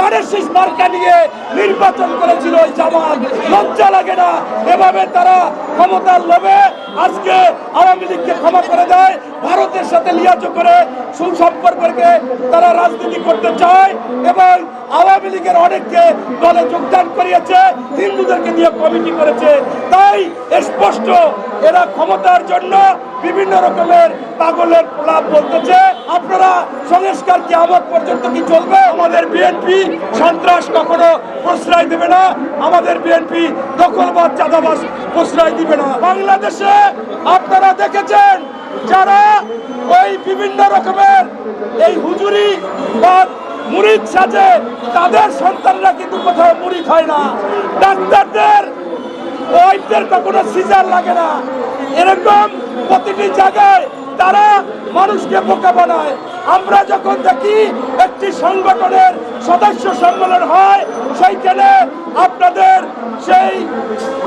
তাদের শেষ মার্কা নিয়ে নির্বাচন করেছিল ওই জামাত। লজ্জা লাগে না, এভাবে তারা ক্ষমতার লোভে আজকে আওয়ামী লীগকে ক্ষমা করে দেয়, ভারতের সাথে লিয়াজ করে সুসম্পর্ক তারা রাজনীতি করতে চায় এবং আওয়ামী লীগের অনেককে দলে যোগদান করিয়েছে, হিন্দুদেরকে দিয়ে কমিটি করেছে। তাই স্পষ্ট, এরা ক্ষমতার জন্য বিভিন্ন রকমের পাগলের প্রলাপ বলতেছে, আপনারা সংস্কার কি আমার পর্যন্ত কি চলবে? আমাদের বিএনপি সন্ত্রাস কখনো প্রশ্রয় দেবে না। আমাদের বিএনপি দখলবাদ চাঁদাবাজ প্রশ্রয় দিবে না। বাংলাদেশে আপনারা দেখেছেন, যারা ওই বিভিন্ন রকমের এই হুজুরি বা মুরিদ সাজে তাদের সন্তানরা কিন্তু কোথাও মুরিদ হয় না। ডাক্তারদের ওইদের কখনো সিজার লাগে না। এরকম প্রতিটি জায়গায় তারা মানুষকে বোকা বানায়। আমরা যখন দেখি একটি সংগঠনের সদস্য সম্মেলন হয়, সেইখানে আপনাদের সেই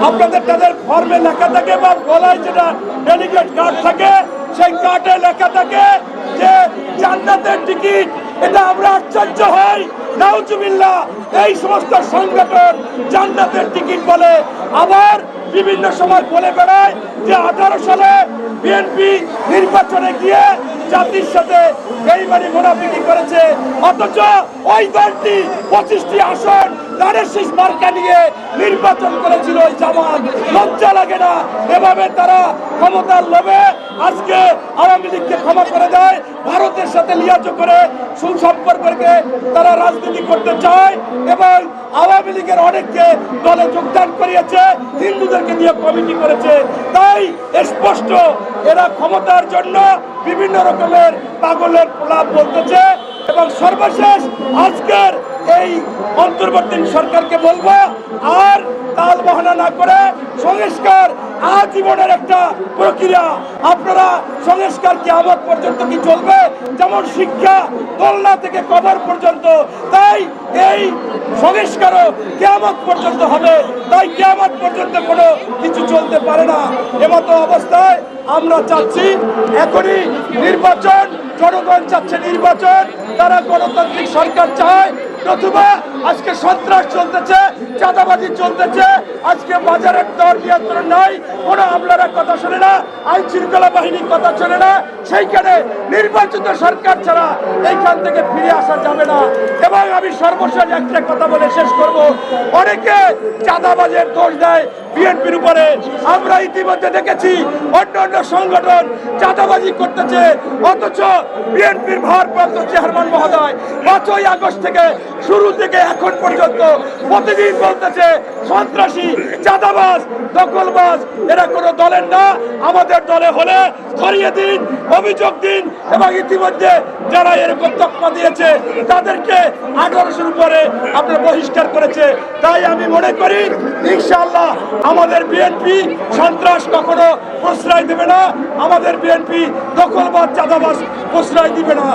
আপনাদের তাদের ফর্মে লেখা থাকে বা গলায় যেটা ডেলিগেট কার্ড থাকে, সেই কার্ডে লেখা থাকে যে জান্নাতের টিকিট এটা আমরা আশ্চর্য হই। নাউজুবিল্লাহ এই সমস্ত সংগঠন জান্নাতের টিকিট বলে আবার বিভিন্ন সময় বলে বেড়ায় যে আঠারো সালে বিএনপি নির্বাচনে গিয়ে জাতির সাথে বেইমানি, মুনাফিকি করেছে। অথচ ওই দলটি পঁচিশটি আসন তাদের শেষ মার্কা নিয়ে নির্বাচন করেছিল ওই জামাত। লজ্জা লাগে না। এভাবে তারা ক্ষমতার লোভে আজকে আওয়ামী লীগকে ক্ষমা করে দেয়, ভারতের সাথে লিয়াজ করে সুসম্পর্ক রেখে তারা রাজনীতি করতে চায়। এবং আওয়ামী লীগের অনেককে দলে যোগদান করিয়েছে, হিন্দুদেরকে নিয়ে কমিটি করেছে। তাই স্পষ্ট, এরা ক্ষমতার জন্য বিভিন্ন রকমের পাগলের প্রলাপ বলতেছে এবং সর্বশেষ আজকের এই অন্তর্বর্তী সরকারকে বলব, আর বাহানা না করে সংস্কার আজীবনের একটা প্রক্রিয়া। আপনারা সংস্কার কি আমার পর্যন্ত কি চলবে? যেমন শিক্ষা, দোলনা থেকে কবর পর্যন্ত। তাই এই সংস্কারও কেয়ামত পর্যন্ত হবে। তাই কেয়ামত পর্যন্ত কোনো কিছু চলতে পারে না। এমতো অবস্থায় আমরা চাচ্ছি, এখনই নির্বাচন, জনগণ চাচ্ছে নির্বাচন। তারা গণতান্ত্রিক সরকার চায় নতুবা আজকে সন্ত্রাস চলতেছে চাঁদাবাজি চলতেছে আজকে বাজারের দর নিয়ন্ত্রণ নাই কোনো আমলারা কথা শোনে না আইন শৃঙ্খলা বাহিনীর কথা শোনে না, সেইখানে নির্বাচিত সরকার ছাড়া এইখান থেকে ফিরে আসা যাবে না। এবং আমি সর্বশেষ একটা কথা বলে শেষ করব। অনেকে চাঁদাবাজের দোষ দেয় বিএনপির উপরে। আমরা ইতিমধ্যে দেখেছি অন্য অন্য সংগঠন চাঁদাবাজি করতেছে, অথচ বিএনপির ভারপ্রাপ্ত চেয়ারম্যান মহোদয় পাঁচই আগস্ট থেকে শুরু থেকে এখন পর্যন্ত প্রতিদিন বলতেছে, সন্ত্রাসী, চাঁদাবাজ, দখলবাজ, এরা কোনো দলের না। আমাদের দলে হলে ধরিয়ে দিন, অভিযোগ দিন এবং ইতিমধ্যে যারা এরকম তকমা দিয়েছে, তাদেরকে আঠারোশোর উপরে আপনার বহিষ্কার করেছে। তাই আমি মনে করি, ইনশাআল্লাহ আমাদের বিএনপি সন্ত্রাস কখনো প্রশ্রয় দেবে না, আমাদের বিএনপি দখলবাদ চাঁদাবাস প্রশ্রয় দিবে না।